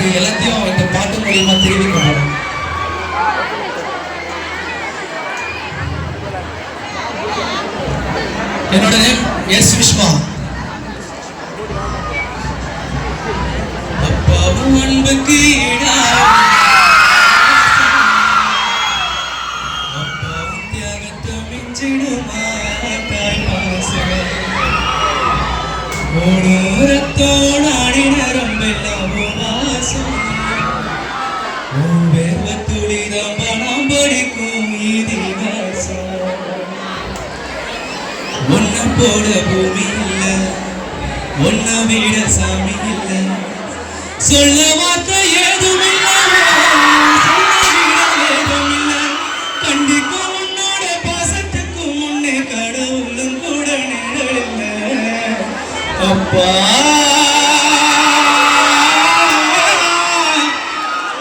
எல்லாத்தையும் இந்த பாட்டு மூலியமா தெரிவிக்கணும். என்னோட நேம் எஸ் விஸ்வா அப்பாவும் அன்புக்கு ஈடா. அப்பாவும் தியாகத்தை மிஞ்சிடுமா தாய் போட பூமி இல்ல. ஒன்ன விட சாமி இல்ல. சொல்ல வார்த்தை ஏதும் இல்ல. சொல்ல உன்னோட பாசத்துக்கும் முன்னே கடவுளும் கூட நிழல் இல்ல. அப்பா.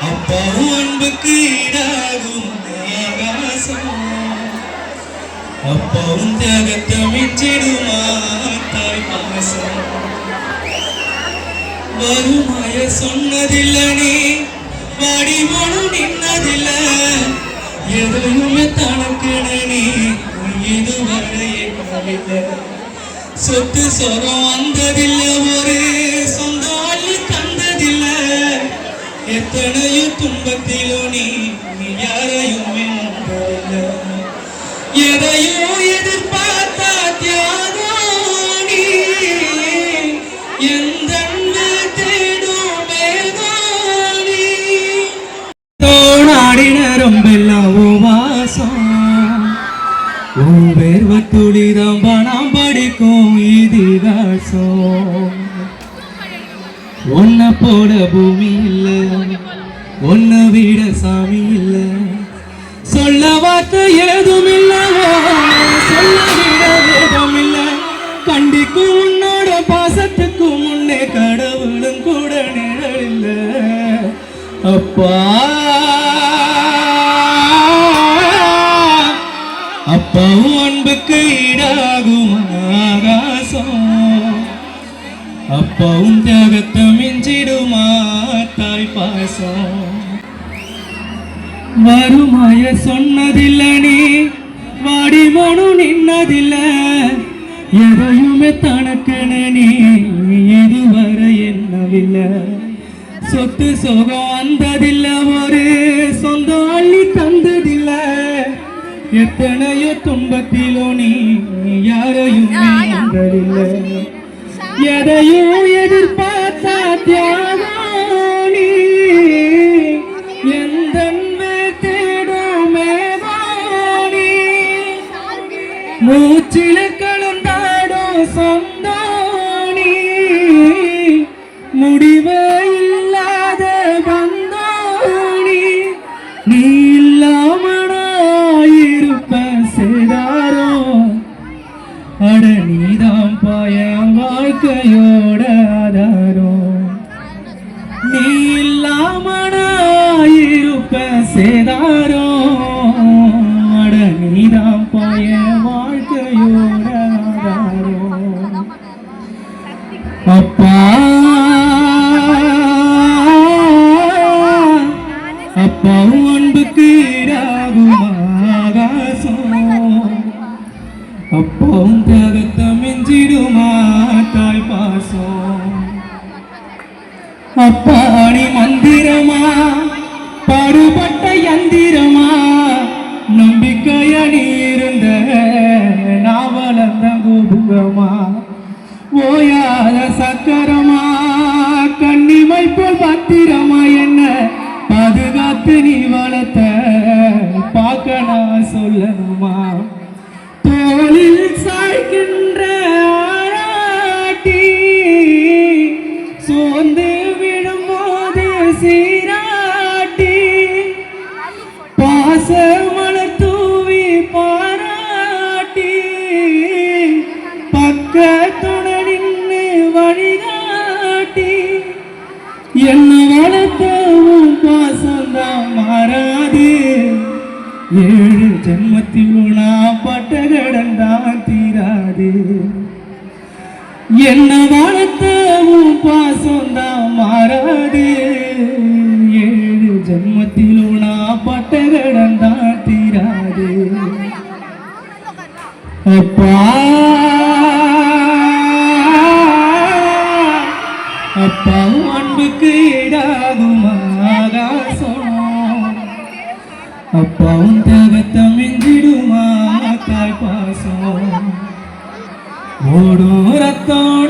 அப்பாவும் அன்புக்கு ஈடாகும். ஆகாசம். அப்பாவும் தியாகத்தை மிச்சிடுமா தாய் பாசம் வருமாய சொன்னதில்ல நீ வாடி நின்னதில்ல. எதையுமே தனக்குன நீ இதுவரை எண்ணவில்லை சொத்து சொரம் வந்ததில்ல ஒரு சொந்த வழி தந்ததில்ல. எத்தனையோ துன்பத்திலோ நீ நீ யாரையுமே நம்பவில்லை. எதையோ எதிர்பார்த்தா தியாகம் எந்த அன்பு தேடும் வாசம் உன் வேர்வ துளிதான் பணம் படிக்கும் இதிகாசம். உன்னை போட பூமி விட சாமி இல்ல. சொல்ல வார்த்தை ஏதுமே கண்டிக்கும் உன்னோட பாசத்துக்கும் முன்னே கடவுளும் கூட நிழல் இல்ல அப்பா. அப்பாவும் அன்புக்கு ஈடாகும் ஆகாசம். அப்பாவும் தியாகத்தை மிஞ்சிடுமா தாய் பாசம். வருமாய சொன்னதில்லை நீ வாடி மனு நின்னதில்லை. எதையுமே தனக்குன நீ இதுவரை என்னவில்லை சொத்து சோகம் வந்ததில்ல ஒரு சொந்தம் அள்ளி தந்ததில்ல. எத்தனையோ துன்பத்திலும் நீ யாரையுமே எதையும் எதிர்பார்த்தா தியாகம் முடிவே இல்லாத பந்தானி நீ இல்லாமனாயிருப்ப சேதாரோ அட நீதான் பாய வாழ்க்கையோட ஆதாரோ. நீ இல்லாமனாயிருப்ப சேதாரோ அட நீதான் பாய அப்போம் அன்புக்கு தாய் பாசம். அப்பாணி மந்திரமா பாடுபட்ட யந்திரமா நம்பிக்கைய நீ இருந்த நான் வளர்ந்த கோபுரமா ஓயாத சக்கரமா சொல்லணுமா? தோளில் சாய்க்கின்ற ஆராட்டி சோர்ந்து விடும்போது சீராட்டி பாசமலர் தூவி பாராட்டி பக்கத்துடன் வழிகாட்டி என்ன வளர்த்தவும் பாசம்தான் மாற ஏழு ஜென்மத்தில் நான் பட்ட கடன் தான் தீராது. என்ன வளர்த்தவும் பாசம் தான் மாறாது. ஏழு ஜென்மத்தில் நான் பட்ட கடன் தான் தீராது. அப்பா ரத்தமிங்கிடுமா? தாய் பாசம். ஓடும் ரத்தம்.